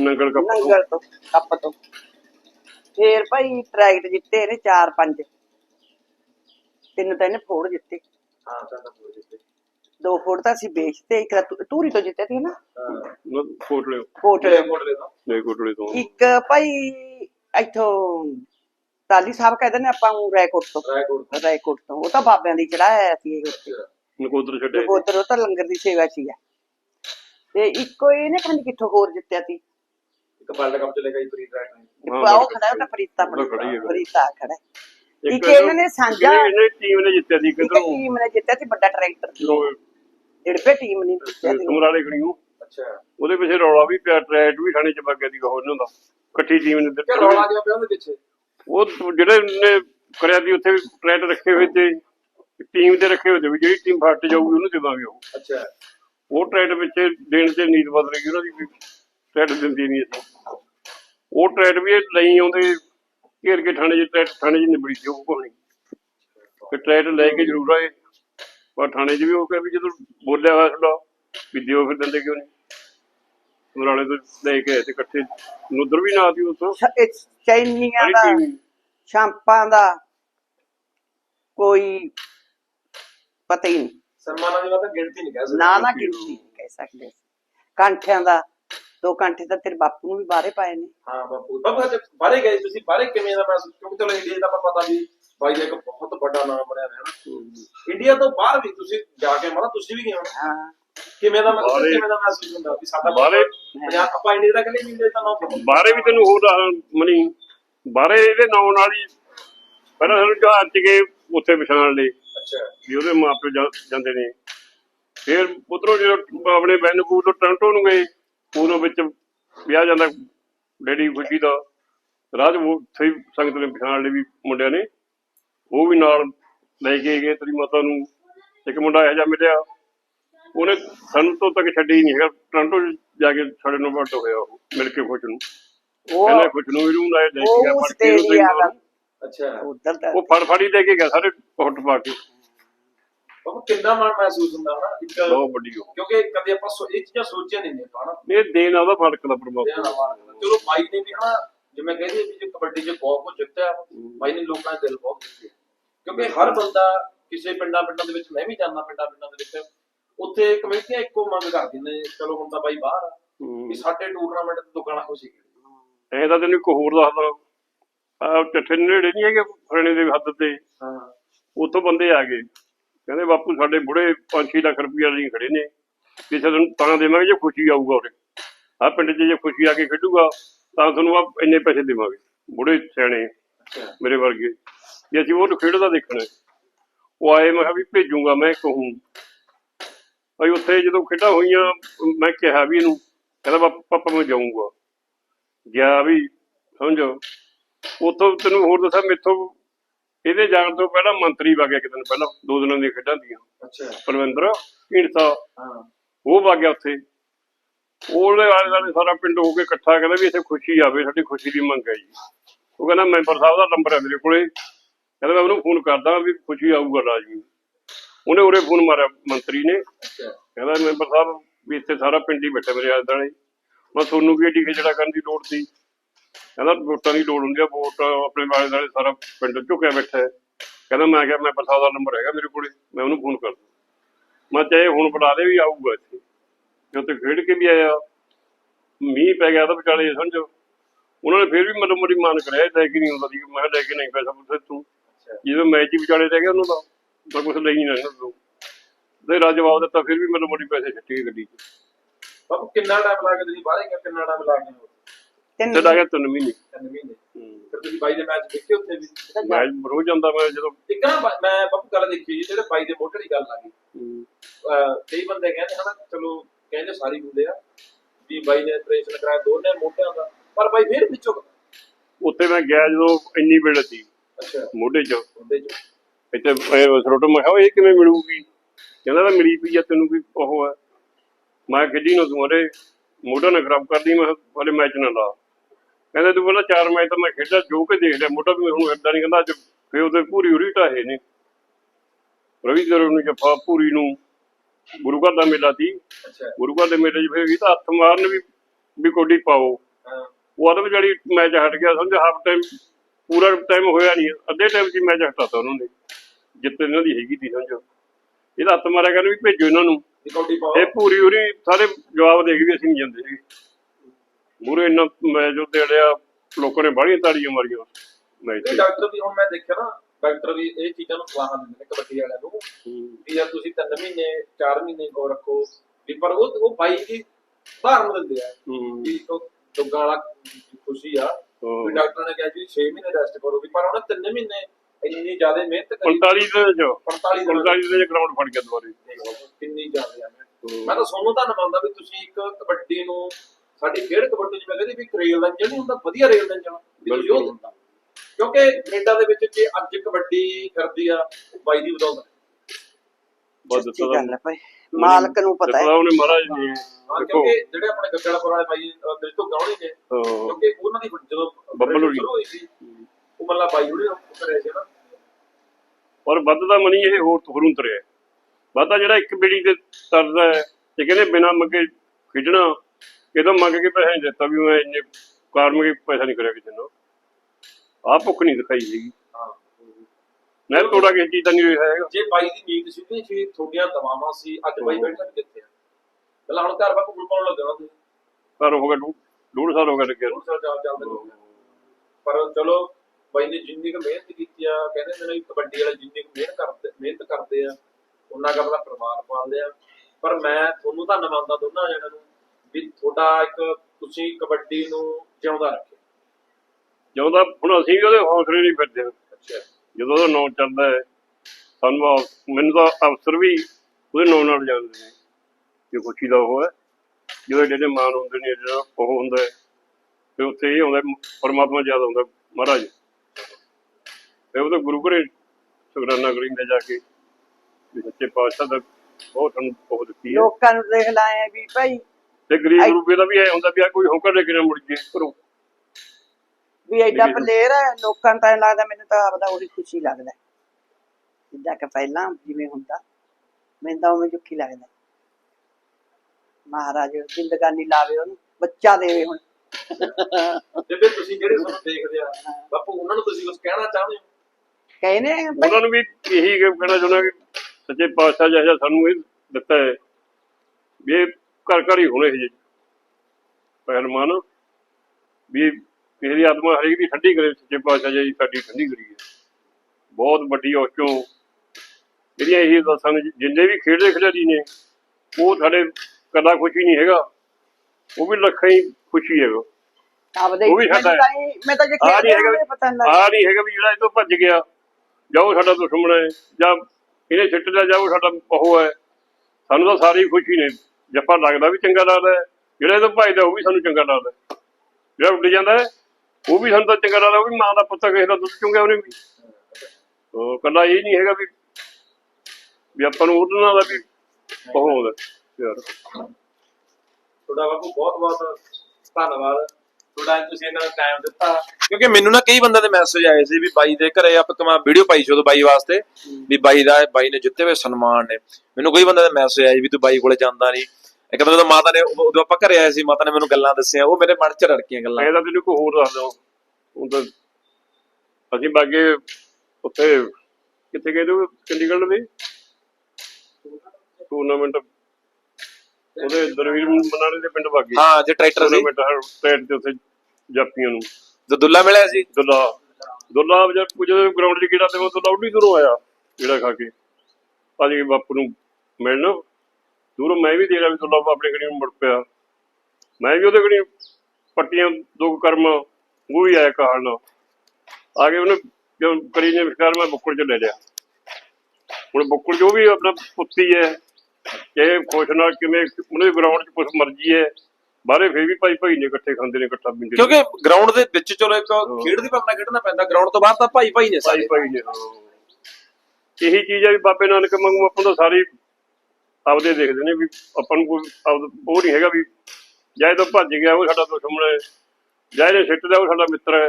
ਨੰਗਲ ਕੱਪ ਤੋਂ। ਨੰਗਲ ਤੋਂ ਕੱਪ ਤੋਂ। ਫਿਰ ਭਾਈ ਟਰੈਕਟ ਜਿੱਤੇ ਨੇ 4 5 ਤਿੰਨ ਤਾਂ ਇਹਨੇ ਫੋੜ ਜਿੱਤੇ ਹਾਂ ਤਾਂ ਹੋ ਜਿੱਤੇ ਦੋ ਫੋੜ ਤਾਂ ਅਸੀਂ ਵੇਚਤੇ ਇੱਕ ਤਾਂ ਧੂ- ਧੂਰੀ ਤੋਂ ਜਿੱਤੇ ਸੀ ਨਾ? ਹਾਂ ਕੋਟਲੇ ਕੋਟਲੇ ਕੋਟਲੇ ਤੋਂ ਦੇ ਕੋਟਲੇ ਤੋਂ ਇੱਕ ਭਾਈ ਇੱਥੋਂ ਟਾਲੀ ਸਾਹਿਬ ਕਹਿੰਦੇ ਨੇ ਆਪਾਂ ਨੂੰ ਰੈਕੋਟ ਤੋਂ। ਰੈਕੋਟ ਤੋਂ। ਉਹ ਤਾਂ ਬਾਬਿਆਂ ਦੀ ਚੜਾਇਆ ਸੀ ਇਹ ਨਕੋਦਰ ਛੱਡਿਆ ਉਧਰ ਉਹ ਤਾਂ ਲੰਗਰ ਦੀ ਸੇਵਾ ਸੀ ਆ। ਤੇ ਇੱਕੋ ਇਹਨੇ ਕਹਿੰਦੀ ਕਿੱਥੋਂ ਹੋਰ ਜਿੱਤਿਆ ਸੀ। ਇੱਕ ਵਰਲਡ ਕੱਪ ਚਲੇ ਗਈ ਪ੍ਰੀ ਟਰੈਕ ਨੇ। ਉਹ ਖੜਾ ਉਹ ਤਾਂ ਹੈਗਾ। ਫਰੀਤਾ ਖੜਾ। ਇੱਕ ਇਹਨਾਂ ਨੇ ਸਾਂਝਾ ਇਹਨੇ ਟੀਮ ਨੇ ਜਿੱਤਿਆ ਸੀ ਇੱਕ ਕਿਧਰੋਂ? ਟੀਮ ਨੇ ਜਿੱਤਿਆ ਸੀ ਵੱਡਾ ਟਰੈਕਟਰ ਜਿਹੜੇ ਟੀਮ ਨੇ ਜਿੱਤਿਆ ਸੀ। ਸਮਰਾਲੇ ਖੜੀਓ। ਅੱਛਾ। ਉਹਦੇ ਪਿੱਛੇ ਰੌਲਾ ਵੀ ਪਿਆ ਟਰੈਟ ਵੀ ਖਾਣੇ ਚ ਵਗ ਗਿਆ ਦੀ ਉਹ ਇਹਨਾਂ ਦਾ ਇਕੱਠੀ ਟੀਮ ਨੇ ਦਿੱਤੀ ਰੌਲਾ ਜਿਹਾ ਪਿਆ ਉਹਦੇ ਪਿੱਛੇ? ਉਹ ਜਿਹੜੇ ਨੇ ਕਰਿਆ ਸੀ ਉੱਥੇ ਵੀ ਟਰੈਟ ਰੱਖੇ ਹੋਏ ਤੇ ਟੀਮ ਤੇ ਰੱਖੇ ਹੋਏ ਤੇ ਵੀ ਜਿਹੜੀ ਟੀਮ ਫੱਟ ਜਾਊਗੀ ਉਹਨੂੰ ਦੇਵਾਂਗੇ ਉਹ। ਅੱਛਾ। ਉਹ ਟ੍ਰੈਡ ਵਿੱਚ ਦੇਣ ਤੇ ਨੀਤ ਬਦਲ ਗਈ ਉਹਨਾਂ ਦੀ ਵੀ ਟ੍ਰੈਡ ਦਿੰਦੀ ਨਹੀਂ ਅਸੀਂ ਉਹ ਟ੍ਰੈਡ ਵੀ ਲਈ ਆਉਂਦੇ ਘੇਰ ਕੇ ਥਾਣੇ 'ਚ ਟ੍ਰੈਡ ਥਾਣੇ 'ਚ ਨਿਬੜੀ ਸੀ ਉਹ ਕੋਣੀ ਤੇ ਟ੍ਰੈਡ ਲੈ ਕੇ ਜ਼ਰੂਰ ਆਏ। ਪਰ ਥਾਣੇ 'ਚ ਵੀ ਉਹ ਕਿਹਾ ਵੀ ਜਦੋਂ ਬੋਲਿਆ ਹੋਇਆ ਤੁਹਾਡਾ ਵੀ ਦਿਓ ਫਿਰ ਦਿੰਦੇ ਕਿਉਂ ਨਹੀਂ? ਮਰਾਲੇ ਤੋਂ ਲੈ ਕੇ ਆਏ ਤੇ ਇਕੱਠੇ। ਨੁੱਦਰ ਵੀ ਨਾ ਸੀ ਉਸ ਚੈਨੀਆਂ ਦਾ ਸ਼ਾਂਪਾਂ ਦਾ ਕੋਈ ਪਤਾ ਹੀ ਨਹੀਂ। ਸਨਮਾਨਾਂ ਦੀ ਤਾਂ ਗਿਣਤੀ ਨਹੀਂ ਕਹਿ ਸਕਦਾ। ਨਾ ਨਾ ਗਿਣਤੀ ਨਹੀਂ ਕਹਿ ਸਕਦੇ। ਕਾਂਠਿਆਂ ਦਾ ਦੋ ਕਾਂਠੇ ਤਾਂ ਤੇਰੇ ਬਾਪੂ ਨੂੰ ਵੀ ਬਾਹਰੇ ਪਾਏ ਨੇ। ਹਾਂ ਬਾਪੂ। ਬਾਬਾ ਅੱਜ ਬਾਹਰੇ ਗਏ ਤੁਸੀਂ? ਬਾਹਰੇ ਕਿਵੇਂ ਦਾ ਮਹਿਸੂਸ? ਕਿਉਂਕਿ ਚਲੋ ਇੰਡੀਆ ਦਾ ਆਪਾਂ ਪਤਾ ਵੀ ਬਾਈ ਦਾ ਇੱਕ ਬਹੁਤ ਵੱਡਾ ਨਾਮ ਬਣਿਆ ਹੋਇਆ ਨਾ। ਇੰਡੀਆ ਤੋਂ ਬਾਹਰ ਵੀ ਤੁਸੀਂ ਜਾ ਕੇ ਮਤਲਬ ਤੁਸੀਂ ਵੀ ਗਏ ਹੋ? ਹਾਂ। ਕਿਵੇਂ ਦਾ ਬਾਹਰੇ- ਕਿਵੇਂ ਦਾ ਮਹਿਸੂਸ ਹੁੰਦਾ? ਵੀ ਸਾਡਾ ਬਾਹਰੇ ਪੰਜਾਬ ਆਪਾਂ ਇੰਡੀਆ ਦਾ ਕਹਿੰਦੇ ਇੰਡੀਆ ਦਾ ਨਾਮ ਬਾਹਰੇ ਵੀ ਤੈਨੂੰ ਹੋਰ ਮਨੀ ਬਾਹਰੇ ਇਹਦੇ ਨਾਂ ਨਾਲ ਹੀ ਪਹਿਲਾਂ ਸਾਨੂੰ ਜਹਾਜ਼ ਚ ਗਏ ਉੱਥੇ ਪਛਾਣ ਲਈ। ਅੱਛਾ। ਵੀ ਉਹਦੇ ਮਾਪੇ ਜਾਂਦੇ ਨੇ। ਫਿਰ ਉਧਰੋਂ ਜਦੋਂ ਆਪਣੇ ਵੈਨਕੂਵਰ ਤੋਂ ਟੋਰਾਂਟੋ ਨੂੰ ਗਏ ਉਦੋਂ ਵਿੱਚ ਵਿਆਹ ਜਾਂਦਾ ਡੈਡੀ ਖੁਸ਼ੀ ਦਾ ਰਾਜ ਉਹ ਸਹੀ ਸੰਗਤ ਨੇ ਪਛਾਣ ਲਈ ਵੀ ਮੁੰਡਿਆਂ ਨੇ ਉਹ ਵੀ ਨਾਲ ਲੈ ਕੇ ਗਏ ਤੇਰੀ ਮਾਤਾ ਨੂੰ ਇੱਕ ਮੁੰਡਾ ਇਹੋ ਜਿਹਾ ਮਿਲਿਆ। ਉਹਨੇ ਸਾਨੂੰ ਤੋਂ ਤੱਕ ਛੱਡੀ ਹੀ ਨਹੀਂ ਹੈਗਾ ਟੋਰਾਂਟੋ ਜਾ ਕੇ ਸਾਡੇ ਨਾਲ ਵੱਟ ਹੋਇਆ ਉਹ ਮਿਲ ਕੇ ਖੁਸ਼ ਨੂੰ। ਉਹ ਕਹਿੰਦਾ ਖੁਸ਼ ਨੂੰ ਵੀ ਨੂੰ ਲੈ ਕੇ ਗਿਆ। ਦਾ ਅੱਛਾ। ਉਹ ਫੜ ਫੜੀ ਲੈ ਕੇ ਗਿਆ ਸਾਰੇ ਪੁੱਟ ਪਾ ਕੇ। ਬਾਬਾ ਕਿੰਨਾ ਮਾਣ ਮਹਿਸੂਸ ਹੁੰਦਾ ਨਾ ਇੱਕ ਬਹੁਤ ਵੱਡੀ ਉਹ ਕਿਉਂਕਿ ਕਦੇ ਆਪਾਂ ਸੋ- ਇਹ ਚੀਜ਼ਾਂ ਸੋਚੀਆਂ ਨਹੀਂ ਨੇ ਪਾਣਾ ਇਹ ਦੇਣ ਉਹਦਾ ਫ਼ਰਕ ਦਾ ਪਰਮਾਤਮਾ ਚਲੋ ਬਾਈ ਨੇ ਵੀ ਹਨਾ ਜਿਵੇਂ ਕਹਿੰਦੇ ਵੀ ਜੇ ਕਬੱਡੀ 'ਚ ਬਹੁਤ ਕੁਝ ਜਿੱਤਿਆ ਬਾਈ ਨੇ ਲੋਕਾਂ ਦੇ ਦਿਲ ਬਹੁਤ ਜਿੱਤੇ। ਕਿਉਂਕਿ ਹਰ ਬੰਦਾ ਕਿਸੇ ਪਿੰਡਾਂ ਪਿੰਡਾਂ ਦੇ ਵਿੱਚ ਮੈਂ ਵੀ ਜਾਂਦਾ ਪਿੰਡਾਂ ਪਿੰਡਾਂ ਦੇ ਵਿੱਚ। ਉੱਥੇ ਕਮੇਟੀਆਂ ਇੱਕੋ ਮੰਗ ਕਰਦੀਆਂ ਨੇ ਚਲੋ ਹੁਣ ਤਾਂ ਬਾਈ ਬਾਹਰ ਵੀ ਸਾਡੇ ਟੂਰਨਾਮੈਂਟ ਤੇ ਦੁਕਾਨਾਂ ਖੁਸ਼ੀ ਐਂ ਤਾਂ ਤੈਨੂੰ ਇੱਕ ਹੋਰ ਦੱਸਦਾ ਆ ਚੱਠੇ ਨੇੜੇ ਨਹੀਂ ਹੈਗੇ ਫਰਣੇ ਦੇ ਹੱਦ ਤੇ। ਹਾਂ। ਉੱਥੋਂ ਬੰਦੇ ਆ ਗਏ। ਕਹਿੰਦੇ ਬਾਪੂ ਸਾਡੇ ਬੁੜੇ 5-6 ਲੱਖ ਰੁਪਈਆ ਲਈ ਖੜੇ ਨੇ। ਕਿਸੇ ਦਿਨ ਤਾਂ ਦੇਵਾਂਗੇ ਜੇ ਖੁਸ਼ੀ ਆਊਗਾ ਉਰੇ। ਆ ਪਿੰਡ 'ਚ ਜੇ ਖੁਸ਼ੀ ਆ ਕੇ ਖੇਡੂਗਾ ਤਾਂ ਤੁਹਾਨੂੰ ਆ ਇੰਨੇ ਪੈਸੇ ਦੇਵਾਂਗੇ। ਬੁੜੇ ਸਿਆਣੇ ਮੇਰੇ ਵਰਗੇ। ਜੇ ਅਸੀਂ ਉਹ ਖੇਡਦਾ ਦੇਖਣਾ। ਉਹ ਆਏ ਮੈਂ ਕਿਹਾ ਵੀ ਭੇਜੂਗਾ ਮੈਂ ਕਹੂੰ। ਭਾਈ ਉੱਥੇ ਜਦੋਂ ਖੇਡਾਂ ਹੋਈਆਂ ਮੈਂ ਕਿਹਾ ਵੀ ਇਹਨੂੰ ਕਹਿੰਦਾ ਪਾਪਾ ਪਾਪਾ ਮੈਂ ਜਾਊਂਗਾ। ਗਿਆ ਵੀ ਸਮਝੋ। ਉੱਥੋਂ ਤੈਨੂੰ ਹੋਰ ਦੱਸਾਂ ਮੇਥੋਂ ਇਹਦੇ ਜਾਣ ਤੋਂ ਪਹਿਲਾਂ ਮੰਤਰੀ ਵਗ ਗਿਆ ਇੱਕ ਦਿਨ ਪਹਿਲਾਂ ਦੋ ਦਿਨਾਂ ਦੀਆਂ ਖੇਡਾਂ ਦੀਆਂ ਅੱਛਾ। ਪਰਵਿੰਦਰ ਢੀਂਡਸਾ ਹਾਂ। ਉਹ ਵਗ ਗਿਆ ਉੱਥੇ। ਉਹਦੇ ਆਲੇ ਦੁਆਲੇ ਸਾਰਾ ਪਿੰਡ ਹੋ ਕੇ ਇਕੱਠਾ ਕਹਿੰਦਾ ਵੀ ਇੱਥੇ ਖੁਸ਼ੀ ਆਵੇ ਸਾਡੀ ਖੁਸ਼ੀ ਦੀ ਮੰਗ ਹੈ ਜੀ। ਉਹ ਕਹਿੰਦਾ ਮੈਂਬਰ ਸਾਹਿਬ ਦਾ ਨੰਬਰ ਹੈ ਮੇਰੇ ਕੋਲੇ। ਕਹਿੰਦਾ ਮੈਂ ਉਹਨੂੰ ਫੋਨ ਕਰਦਾ ਵੀ ਖੁਸ਼ੀ ਆਊਗਾ ਰਾਜੀ ਉਹਨੇ ਉਰੇ ਫੋਨ ਮਾਰਿਆ ਮੰਤਰੀ ਨੇ। ਕਹਿੰਦਾ ਮੈਂਬਰ ਸਾਹਿਬ ਵੀ ਇੱਥੇ ਸਾਰਾ ਪਿੰਡ ਹੀ ਬੈਠਾ ਮੇਰੇ ਆਲੇ ਦੁਆਲੇ। ਮੈਂ ਤੁਹਾਨੂੰ ਵੀ ਏਡੀ ਖੇਚੜਾ ਕਰਨ ਦੀ ਲੋੜ ਸੀ? ਕਹਿੰਦਾ ਵੋਟਾਂ ਦੀ ਲੋੜ ਹੁੰਦੀ ਆ ਵੋਟ ਆਪਣੇ ਆਲੇ ਦੁਆਲੇ ਸਾਰਾ ਪਿੰਡ ਝੁਕਿਆ ਬੈਠਾ ਹੈ। ਕਹਿੰਦਾ ਮੈਂ ਕਿਹਾ ਮੈਂਬਰ ਸਾਹਿਬ ਦਾ ਨੰਬਰ ਹੈਗਾ ਮੇਰੇ ਕੋਲੇ ਮੈਂ ਉਹਨੂੰ ਫੋਨ ਕਰਦਾ। ਮੈਂ ਚਾਹੇ ਹੁਣ ਬੁਲਾ ਦੇ ਵੀ ਆਊਗਾ ਇੱਥੇ। ਤੇ ਉੱਥੇ ਖੇਡ ਕੇ ਵੀ ਆਇਆ ਮੀਂਹ ਪੈ ਗਿਆ ਤਾਂ ਵਿਚਾਲੇ ਸਮਝੋ। ਉਹਨਾਂ ਨੇ ਫਿਰ ਵੀ ਮਤਲਬ ਮੋਰੀ ਮਾਨ ਕਰਿਆ ਲੈ ਕੇ ਨਹੀਂ ਹੁੰਦਾ ਸੀ। ਮੈਂ ਲੈ ਕੇ ਨਹੀਂ ਪੈਸਾ ਪੁੱਛੇ ਤੂੰ। ਜਦੋਂ ਮੈਚ ਹੀ ਵਿਚਾਲੇ ਰਹਿ ਗਿਆ ਉਹਨਾਂ ਦਾ ਮੈਂ ਕੁਝ ਲਈ ਨਹੀਂ ਨਾ ਤੂੰ। ਤੇ ਰਾਜ ਜਵਾਬ ਦਿੱਤਾ ਫਿਰ ਵੀ ਮਤਲਬ ਮੋਰੀ ਪੈਸੇ ਛੱਟੀ ਗੱਡੀ 'ਚ। ਬਾਬੂ ਕਿੰਨਾ ਟਾਈਮ ਲੱਗ ਗਿਆ ਤੁਸੀਂ ਬਾਹਰੇ ਗਏ ਕਿੰਨਾ ਟਾਈਮ ਲੱਗ ਗਿਆ ਤਿੰਨ ਤੇ ਲੱਗ ਗਿਆ ਤਿੰਨ ਮਹੀਨੇ। ਤਿੰਨ ਮਹੀਨੇ। ਫਿਰ ਤੁਸੀਂ ਬਾਈ ਦੇ ਮੈਚ ਦੇਖੇ ਉੱਥੇ ਵੀ? ਮੈਂ ਰੋਜ਼ ਜਾਂਦਾ ਮੈਂ ਜਦੋਂ ਇੱਕ ਨਾ ਬਾ- ਮੈਂ ਬਾਪੂ ਗੱਲ ਦੇਖੀ ਜੀ ਜਿਹੜੇ ਬਾਈ ਦੇ ਮੋਢੇ ਦੀ ਗੱਲ ਆ ਗਈ। ਅਹ ਕਈ ਬੰਦੇ ਕਹਿੰਦੇ ਹਨਾ ਚਲੋ ਕਹਿੰਦੇ ਸਾਰੀ ਹੁੰਦੇ ਆ ਵੀ ਬਾਈ ਨੇ ਆਪਰੇਸ਼ਨ ਕਰਾਇਆ ਦੋਨੇ ਮੋਢਿਆਂ ਦਾ। ਪਰ ਬਾਈ ਫੇਰ ਵਿੱਚੋਂ ਉੱਥੇ ਮੈਂ ਗਿਆ ਜਦੋਂ ਇੰਨੀ ਵੇੜ ਸੀ। ਅੱਛਾ। ਮੋਢੇ 'ਚ। ਉਹਦੇ ਚ। ਇੱਥੇ ਸਰੋਟ ਮੈਂ ਕਿਹਾ ਉਹ ਇਹ ਕਿਵੇਂ ਮਿਲੂਗੀ? ਕਹਿੰਦਾ ਤਾਂ ਮਿਲੀ ਪਈ ਆ ਤੈਨੂੰ ਵੀ ਉਹ ਹੈ ਮੈਂ ਖੇਡੀ ਨੂੰ ਤੂੰ ਅਰੇ ਮੋਢਾ ਨਾ ਖਰਾਬ ਕਰਦੀ ਮੈਂ ਹਲੇ ਮੈਚ ਨਾ ਲਾ। ਕਹਿੰਦਾ ਤੂੰ ਪਹਿਲਾਂ ਚਾਰ ਮੈਚ ਤਾਂ ਮੈਂ ਖੇਡਿਆ ਜੋ ਕੇ ਦੇਖ ਲਿਆ ਮੋਢਾ ਵੀ ਹੁਣ ਏਦਾਂ ਨਹੀਂ ਕਹਿੰਦਾ ਅੱਜ ਫੇ ਉਹਦੇ ਪੂਰੀ ਉਰੀ ਢਾਹੇ ਨੇ। ਰਵੀ ਦਰ ਨੂੰ ਜਫਾ ਪੂਰੀ ਨੂੰ ਗੁਰੂ ਘਰ ਦਾ ਮੇਲਾ ਸੀ। ਅੱਛਾ। ਗੁਰੂ ਘਰ ਦੇ ਮੇਲੇ 'ਚ ਫਿਰ ਵੀ ਤਾਂ ਹੱਥ ਮਾਰਨ ਵੀ ਵੀ ਕੋਡੀ ਪਾਓ। ਉਹ ਆਦਮ ਜਿਹੜੀ ਮੈਚ ਹਟ ਗਿਆ ਸਮਝ ਹਾਫ ਟਾਈਮ ਪੂਰਾ ਟਾਈਮ ਹੋਇਆ ਨਹੀਂ ਅੱਧੇ ਟਾਈਮ 'ਚ ਮੈਚ ਹਟਾਤਾ ਉਹਨਾਂ ਨੇ। ਜਿੱਤ ਇਹਨਾਂ ਦੀ ਹੈਗੀ ਸੀ ਸਮਝੋ। ਇਹਦਾ ਹੱਥ ਮਾਰਿਆ ਕਹਿੰਦੇ ਵੀ ਭੇਜੋ ਇਹਨਾਂ ਨੂੰ। ਇਹ ਪੂਰੀ ਉਰੀ ਸਾਰੇ ਜਵਾਬ ਦੇ ਗਏ ਵੀ ਅਸੀਂ ਨਹੀਂ ਜਾਂਦੇ ਸੀ ਮੂਰੇ ਇੰਨਾ ਮੈਚ ਉੱਤੇ ਅੜਿਆ ਲੋਕਾਂ ਨੇ ਬਾਹਲੀਆਂ ਤਾੜੀਆਂ ਮਾਰੀਆਂ। ਮੈਚ ਇਹ ਡਾਕਟਰ ਵੀ ਹੁਣ ਮੈਂ ਦੇਖਿਆ ਨਾ ਡਾਕਟਰ ਵੀ ਇਹ ਚੀਜ਼ਾਂ ਨੂੰ ਸਲਾਹਾਂ ਦਿੰਦੇ ਨੇ ਕਬੱਡੀ ਵਾਲਿਆਂ ਨੂੰ ਵੀ ਯਾਰ ਤੁਸੀਂ ਤਿੰਨ ਮਹੀਨੇ 4 ਮਹੀਨੇ ਕੋ ਰੱਖੋ ਵੀ ਪਰ ਉਹ ਉਹ ਬਾਈ ਦੀ ਧਾਰਨ ਦਿੰਦੇ ਆ ਵੀ ਉਹ ਦੁੱਗਾ ਵਾਲਾ ਖੁਸ਼ੀ ਆ ਵੀ ਡਾਕਟਰ ਨੇ ਕਿਹਾ ਜੀ 6 ਮਹੀਨੇ ਰੈਸਟ ਕਰੋ ਵੀ ਪਰ ਉਹਨੇ ਤਿੰਨ ਮਹੀਨੇ ਇੰਨੀ ਜ਼ਿਆਦਾ ਮਿਹਨਤ ਕਰੀ। 45 ਦੇ ਚ 45 ਦਿਨ 45 ਦੇ ਗਰਾਊਂਡ ਫੜ ਗਿਆ ਦੁਬਾਰੇ। ਕਿੰਨੀ ਜ਼ਿਆਦਾ ਆ। ਮੈਂ ਤਾਂ ਸੋਨੂੰ ਧੰਨਵਾਦ ਆ ਵੀ ਤੁਸੀਂ ਇੱਕ ਕਬੱਡੀ ਨੂੰ ਸਾਡੀ ਖੇਡ ਕਬੱਡੀ ਜਿਵੇਂ ਕਹਿੰਦੇ ਵੀ ਰੇਲ ਇੰਜਨ ਨਹੀਂ ਹੁੰਦਾ ਵਧੀਆ ਰੇਲ ਇੰਜਨ ਵੀ ਉਹ ਕਿਉਂਕਿ ਕੈਨੇਡਾ ਦੇ ਵਿੱਚ ਜੇ ਅੱਜ ਕਬੱਡੀ ਕਰਦੀ ਆ ਬਾਈ ਦੀ ਬਦੌਲਤ ਗੱਲ ਹੈ ਭਾਈ। ਮਾਲਕ ਨੂੰ ਪਤਾ ਹੈ। ਉਹਨੇ ਮਹਾਰਾਜ ਨੇ ਕਿਉਂਕਿ ਜਿਹੜੇ ਆਪਣੇ ਗੱਗੜਪੁਰ ਵਾਲੇ ਬਾਈ ਅਹ ਦਿਲ ਤੋਂ ਗਾਉਣੇ ਨੇ ਕਿਉਂਕਿ ਉਹਨਾਂ ਦੀ ਜਦੋਂ ਬੱਬਲ ਹੋਈ। ਸੀ ਉਹ ਮੱਲਾ ਬਾਈ ਉਹਨੇ ਕਰਿਆ ਸੀ ਨਾ। ਔਰ ਵੱਧਦਾ ਮਨੀ ਇਹ ਹੋਰ ਹੋਰ ਉਤਰਿਆ ਵੱਧਦਾ ਜਿਹੜਾ ਇੱਕ ਬੇੜੀ ਤੇ ਤਰਦਾ ਹੈ ਤੇ ਕਹਿੰਦੇ ਬਿਨਾ ਮੰਗੇ ਖੇਡਣਾ ਇਹਦਾ ਮੰਗ ਕੇ ਪੈਸਾ ਨਹੀਂ ਦਿੱਤਾ ਵੀ ਮੈਂ ਇੰਨੇ ਕਾਰਮ ਕੇ ਪੈਸਾ ਨਹੀਂ ਕਰਿਆ ਕਿਸੇ ਨੂੰ। ਆਹ ਭੁੱਖ ਨਹੀਂ ਦਿਖਾਈ ਹੈਗੀ। ਹਾਂ। ਮੈਂ ਤੋੜਾ ਕਿਸੇ ਚੀਜ਼ ਦਾ ਨਹੀਂ ਹੋਇਆ ਹੈਗਾ। ਜੇ ਬਾਈ ਦੀ ਨੀਂਦ ਸੀ ਤੁਹਾਡੀਆਂ ਦਵਾਵਾਂ ਸੀ ਅੱਜ ਬਾਈ ਬੈਠਾ ਵੀ ਕਿੱਥੇ ਆ? ਪਹਿਲਾਂ ਹੁਣ ਘਰ ਬਾਪੂ ਪਾਉਣ ਲੱਗੇ ਨਾ ਤੁਸੀਂ। ਪਰ ਹੋ ਗਿਆ ਡੂ- ਡੂਢ ਸਾਲ ਹੋ ਗਿਆ ਲੱਗਿਆ ਨੂੰ। ਪਰ ਚਲੋ ਬਾਈ ਨੇ ਜਿੰਨੀ ਕੁ ਮਿਹਨਤ ਕੀਤੀ ਆ ਕਹਿੰਦੇ ਮੈਨੂੰ ਵੀ ਕਬੱਡੀ ਵਾਲੇ ਜਿੰਨੀ ਕੁ ਮਿਹਨਤ ਕਰਦੇ ਮਿਹਨਤ ਕਰਦੇ ਆ ਉਹਨਾਂ ਦਾ ਪਰਿਵਾਰ ਪਾਲਦੇ ਆ। ਪਰ ਮੈਂ ਤੁਹਾਨੂੰ ਧੰਨਵਾਦ ਦਾ ਦੋਨਾਂ ਜਣਿਆਂ ਨੂੰ ਵੀ ਤੁਹਾਡਾ ਇੱਕ ਤੁਸੀਂ ਕਬੱਡੀ ਨੂੰ ਜਿਉਂਦਾ ਰੱਖਿਆ। ਜਦੋਂ ਦਾ ਹੁਣ ਅਸੀਂ ਵੀ ਉਹਦੇ ਹੌਸਲੇ ਨਹੀਂ ਫਿਰਦੇ ਅੱਛਾ। ਜਦੋਂ ਉਹਦਾ ਨਾਂ ਚੱਲਦਾ ਹੈ ਸਾਨੂੰ ਆ- ਮੈਨੂੰ ਤਾਂ ਅਫਸਰ ਵੀ ਉਹਦੇ ਨਾਂ ਨਾਲ ਜਾਣਦੇ ਨੇ ਇਹ ਖੁਸ਼ੀ ਦਾ ਉਹ ਹੈ। ਜਦੋਂ ਜਿਹੜੇ ਮਾਨ ਹੁੰਦੇ ਨੇ ਜਿਹੜਾ ਉਹ ਹੁੰਦਾ ਤੇ ਉੱਥੇ ਇਹ ਆਉਂਦਾ ਪਰਮਾਤਮਾ ਯਾਦ ਆਉਂਦਾ ਮਹਾਰਾਜ। ਤੇ ਉਹ ਤਾਂ ਗੁਰੂ ਘਰੇ ਸ਼ੁਕਰਾਨਾ ਕਰੀਂਦੇ ਜਾ ਕੇ ਵੀ ਸੱਚੇ ਪਾਤਸ਼ਾਹ ਦਾ ਬਹੁਤ ਸਾਨੂੰ ਬਹੁਤ ਦਿੱਤੀ ਹੈ। ਲੋਕਾਂ ਨੂੰ ਦੇਖ ਲਾਏ ਵੀ ਭਾਈ ਤੇ ਗਰੀਬ ਰੂਪੇ ਦਾ ਵੀ ਇਹ ਹੁੰਦਾ ਵੀ ਆ ਕੋਈ ਹੋਕਰ ਲੈ ਕੇ ਨਾ ਮੁੜ ਜੇ ਘਰੋਂ। ਵੀ ਐਡਾ। ਪਲੇਅਰ ਹੈ ਲੋਕਾਂ ਤਾਂ ਐਂ ਲੱਗਦਾ ਮੈਨੂੰ ਤਾਂ ਆਪਦਾ ਉਹੀ ਖੁਸ਼ੀ ਲੱਗਦਾ। ਜਿੱਦਾਂ ਕਿ ਪਹਿਲਾਂ ਜਿਵੇਂ ਹੁੰਦਾ ਮੈਨੂੰ ਤਾਂ ਉਵੇਂ ਜੁੱਖੀ ਲੱਗਦਾ। ਮਹਾਰਾਜ ਜ਼ਿੰਦਗਾਨੀ ਲਾਵੇ ਉਹਨੂੰ ਬੱਚਾ ਦੇਵੇ ਹੁਣ। ਫਿਰ ਤੁਸੀਂ ਜਿਹੜੇ ਸਾਨੂੰ ਦੇਖਦੇ ਆ ਬਾਪੂ ਉਹਨਾਂ ਨੂੰ ਤੁਸੀਂ ਕੁਝ ਕਹਿਣਾ ਚਾਹੁੰਦੇ ਹੋ? ਕਹਿੰਦੇ ਉਹਨਾਂ ਨੂੰ ਵੀ ਇਹੀ ਕਹਿਣਾ ਚਾਹੁੰਦਾ ਕਿ ਸੱਚੇ ਪਾਤਸ਼ਾਹ ਜਿਹਾ ਜਿਹਾ ਸਾਨੂੰ ਇਹ ਦਿੱਤਾ ਹੈ। ਵੀ ਘਰ ਘਰ ਹੀ ਹੋਣੇ ਜੀ ਪਹਿਲਵਾਨ ਵੀ ਕਿਸੇ ਦੀ ਆਤਮਾ ਹਰੇਕ ਦੀ ਠੰਡੀ ਕਰੇ ਸੱਚੇ ਪਾਤਸ਼ਾਹ ਜੀ ਸਾਡੀ ਠੰਡੀ ਕਰੀਏ ਬਹੁਤ ਵੱਡੀ ਉਸ ਚੋਂ ਜਿਹੜੀਆਂ ਇਹ ਦੱਸਾਂ ਜਿੰਨੇ ਵੀ ਖੇਡੇ ਖਿਡਾਰੀ ਨੇ ਉਹ ਸਾਡੇ ਕੱਲਾ ਖੁਸ਼ੀ ਨਹੀਂ ਹੈਗਾ। ਉਹ ਵੀ ਲੱਖਾਂ ਹੀ ਖੁਸ਼ੀ ਹੈਗਾ ਆਪਦੇ ਉਹ ਵੀ ਸਾਡਾ ਹੀ- ਮੈਂ ਤਾਂ ਜੇ ਹੈਗਾ ਖੇਡਿਆ ਪਤਾ ਨਹੀਂ ਆ ਨਹੀਂ ਹੈਗਾ ਵੀ ਜਿਹੜਾ ਇਹ ਤੋਂ ਭੱਜ ਗਿਆ ਜਾਓ ਸਾਡਾ ਦੁਸ਼ਮਣ ਹੈ ਜਾਂ ਇਹਨੇ ਛਿੱਟ ਲਿਆ ਜਾਓ ਸਾਡਾ ਉਹ ਹੈ। ਸਾਨੂੰ ਤਾਂ ਸਾਰੀ ਖੁਸ਼ੀ ਨੇ। ਜੱਫਾ ਲੱਗਦਾ ਵੀ ਚੰਗਾ ਲੱਗਦਾ ਹੈ। ਜਿਹੜਾ ਇਹ ਤੋਂ ਭੱਜਦਾ ਉਹ ਵੀ ਸਾਨੂੰ ਚੰਗਾ ਲੱਗਦਾ ਹੈ। ਜਿਹੜਾ ਉੱਡ ਜਾਂਦਾ ਹੈ ਉਹ ਵੀ ਸਾਨੂੰ ਤਾਂ ਚੰਗਾ ਲੱਗਦਾ ਉਹ ਵੀ ਮਾਂ ਦਾ ਪੁੱਤ ਕਿਸੇ ਦਾ ਦੁੱਧ ਚੁੰਗਿਆ ਉਹਨੇ ਵੀ। ਉਹ ਕੱਲਾ ਇਹ ਨਹੀਂ ਹੈਗਾ ਵੀ ਵੀ ਆਪਾਂ ਨੂੰ ਉਹਨਾਂ ਦਾ ਵੀ ਯਾਰ। ਤੁਹਾਡਾ ਬਾਪੂ ਬਹੁਤ ਬਹੁਤ ਧੰਨਵਾਦ। ਤੁਹਾਡਾ ਤੁਸੀਂ ਇਹਨਾਂ ਟਾਈਮ ਦਿੱਤਾ। ਕਿਉਂਕਿ ਮੈਨੂੰ ਨਾ ਕਈ ਬੰਦਿਆਂ ਦੇ ਮੈਸੇਜ ਆਏ ਸੀ ਵੀ ਬਾਈ ਦੇ ਘਰੇ ਆਪਾਂ ਕਮਾ ਵੀਡੀਓ ਪਾਈ ਸੀ ਉਦੋਂ ਬਾਈ ਵਾਸਤੇ ਵੀ ਬਾਈ ਦਾ ਬਾਈ ਨੇ ਜਿੱਤੇ ਹੋਏ ਸਨਮਾਨ ਨੇ। ਮੈਨੂੰ ਕਈ ਬੰਦਿਆਂ ਦੇ ਮੈਸੇਜ ਆਏ ਵੀ ਤੂੰ ਬਾਈ ਕੋਲੇ ਜਾਂਦਾ ਨਹੀਂ। ਇੱਕ ਤਾਂ ਜਦੋਂ ਮਾਤਾ ਨੇ ਉਦੋਂ ਆਪਾਂ ਘਰੇ ਆਏ ਸੀ ਮਾਤਾ ਨੇ ਮੈਨੂੰ ਗੱਲਾਂ ਦੱਸੀਆਂ ਉਹ ਮੇਰੇ ਮਨ 'ਚ ਰੜਕੀਆਂ ਗੱਲਾਂ। ਮੈਂ ਤਾਂ ਤੈਨੂੰ ਕੋਈ ਹੋਰ ਦੱਸ ਦਵਾਂ ਉਹ ਤਾਂ ਅਸੀਂ ਬਾਗੇ ਉੱਥੇ ਕਿੱਥੇ ਗਏ ਤੇ? ਚੰਡੀਗੜ੍ਹ ਦੇ ਟੂਰਨਾਮੈਂਟ ਉਹਦੇ ਦਰਵੀਰ ਮਨਾਲੇ ਦੇ ਪਿੰਡ ਬਾਗੇ। ਹਾਂ ਜੇ ਟਰੈਕਟਰ ਸੀ। ਟ੍ਰੇਨ ਤੇ ਉੱਥੇ ਜਾਪੀਆਂ ਨੂੰ। ਜਦੋਂ ਦੁੱਲਾ ਮਿਲਿਆ ਸੀ? ਦੁੱਲਾ। ਦੁੱਲਾ ਜਦ ਗਰਾਊਂਡ 'ਚ ਗੇੜਾ ਤੇ ਉਹ ਦੁੱਲਾ ਉੱਡੀ ਦੂਰੋਂ ਆਇਆ ਜਿਹੜਾ ਖਾ ਕੇ। ਅੱਜ ਵੀ ਬਾਪੂ ਨੂੰ ਮਿਲਣ। ਦੂਰੋਂ ਮੈਂ ਵੀ ਦੇਖਿਆ ਵੀ ਦੁੱਲਾ ਆਪਣੇ ਕਣੀ ਮੁੜ ਪਿਆ। ਮੈਂ ਵੀ ਉਹਦੇ ਕਣੀ ਪੱਟੀਆਂ ਦੋ ਕਰਮ ਉਹ ਵੀ ਆਇਆ ਕਹਾਣ ਨਾਲ। ਆ ਕੇ ਉਹਨੇ ਜਦੋਂ ਕਰੀ ਨੇ ਵਿਚਾਰ ਮੈਂ ਬੁੱਕੜ 'ਚ ਲੈ ਲਿਆ। ਹੁਣ ਬੁੱਕੜ ਜੋ ਵੀ ਆਪਣਾ ਪੁੱਤੀ ਹੈ ਕਿ ਖੁਸ਼ ਨਾਲ ਕਿਵੇਂ ਉਹਨੇ ਗਰਾਊਂਡ 'ਚ ਕੁਛ ਮਰਜ਼ੀ ਹੈ ਬਾਹਰੇ ਫੇਰ ਵੀ ਭਾਈ ਭਾਈ ਨੇ ਇਕੱਠੇ ਖਾਂਦੇ ਨੇ ਇਕੱਠਾ ਪੀਂਦੇ ਨੇ। ਕਿਉਂਕਿ ਗਰਾਊਂਡ ਦੇ ਵਿੱਚ ਚਲੋ ਇੱਕ ਖੇਡ ਦੀ ਭਾਵਨਾ ਖੇਡਣਾ ਪੈਂਦਾ ਗਰਾਊਂਡ ਤੋਂ ਬਾਹਰ ਤਾਂ ਭਾਈ ਭਾਈ ਨੇ ਸਾਰੇ। ਭਾਈ ਭਾਈ ਨੇ। ਇਹੀ ਚੀਜ਼ ਹੈ ਵੀ ਬਾਬੇ ਨਾਨਕ ਵਾਂਗੂ ਆਪਾਂ ਤਾਂ ਸਾਰੇ ਆਪਦੇ ਦੇਖਦੇ ਨੇ ਵੀ ਆਪਾਂ ਨੂੰ ਕੋਈ ਆਪਦਾ ਉਹ ਨਹੀਂ ਹੈਗਾ ਵੀ ਜਾਂ ਇਹ ਤੋਂ ਭੱਜ ਗਿਆ ਉਹ ਸਾਡਾ ਦੁਸ਼ਮਣ ਹੈ। ਜਾਂ ਇਹਨੇ ਸਿੱਟ ਲਿਆ ਉਹ ਸਾਡਾ ਮਿੱਤਰ ਹੈ।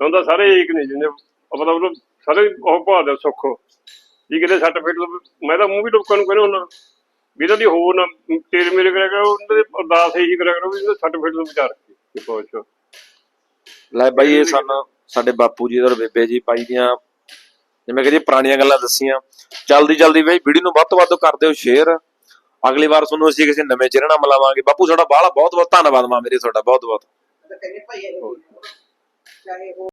ਹੁੰਦਾ ਸਾਰੇ ਇੱਕ ਨੇ ਜਿੰਨੇ ਆਪਾਂ ਤਾਂ ਉਹਨੂੰ ਸਾਰੇ ਉਹ ਭਾਲਦੇ ਸੁੱਖ। ਜੀ ਕਿਤੇ ਸੱਟ ਫੇਟ ਮੈਂ ਤਾਂ ਮੂੰਹ ਵੀ ਲੋਕਾਂ ਨੂੰ ਕਹਿੰਦਾ ਹੁੰਦਾ ਵੀ ਇਹਨਾਂ ਦੀ ਹੋਰ ਨਾ ਤੇਰੇ ਮੇਰੇ ਕਰਿਆ ਕਰੋ ਉਹਨਾਂ ਦੇ ਅਰਦਾਸ ਇਹੀ ਕਰਿਆ ਕਰੋ ਵੀ ਇਹਨਾਂ ਸੱਟ ਫੇਟ ਤੋਂ ਵਿਚਾਰ ਕੇ। ਪਹੁੰਚੋ ਲੈ ਬਾਈ ਇਹ ਸਨ ਸਾਡੇ ਬਾਪੂ ਜੀ ਔਰ ਬੇਬੇ ਜੀ ਬਾਈ ਦੀਆਂ ਜਿਵੇਂ ਕਿ ਜੀ ਪੁਰਾਣੀਆਂ ਗੱਲਾਂ ਦੱਸੀਆਂ ਜਲਦੀ ਜਲਦੀ ਬਈ ਵੀਡੀਓ ਨੂੰ ਵੱਧ ਤੋਂ ਵੱਧ ਕਰ ਦਿਓ ਸ਼ੇਅਰ ਅਗਲੀ ਵਾਰ ਤੁਹਾਨੂੰ ਅਸੀਂ ਕਿਸੇ ਨਵੇਂ ਚਿਹਰੇ ਨਾਲ ਮਿਲਾਵਾਂਗੇ। ਬਾਪੂ ਤੁਹਾਡਾ ਬਾਹਲਾ ਬਹੁਤ ਬਹੁਤ ਧੰਨਵਾਦ ਮਾ ਮੇਰੇ ਤੁਹਾਡਾ ਬਹੁਤ ਬਹੁਤ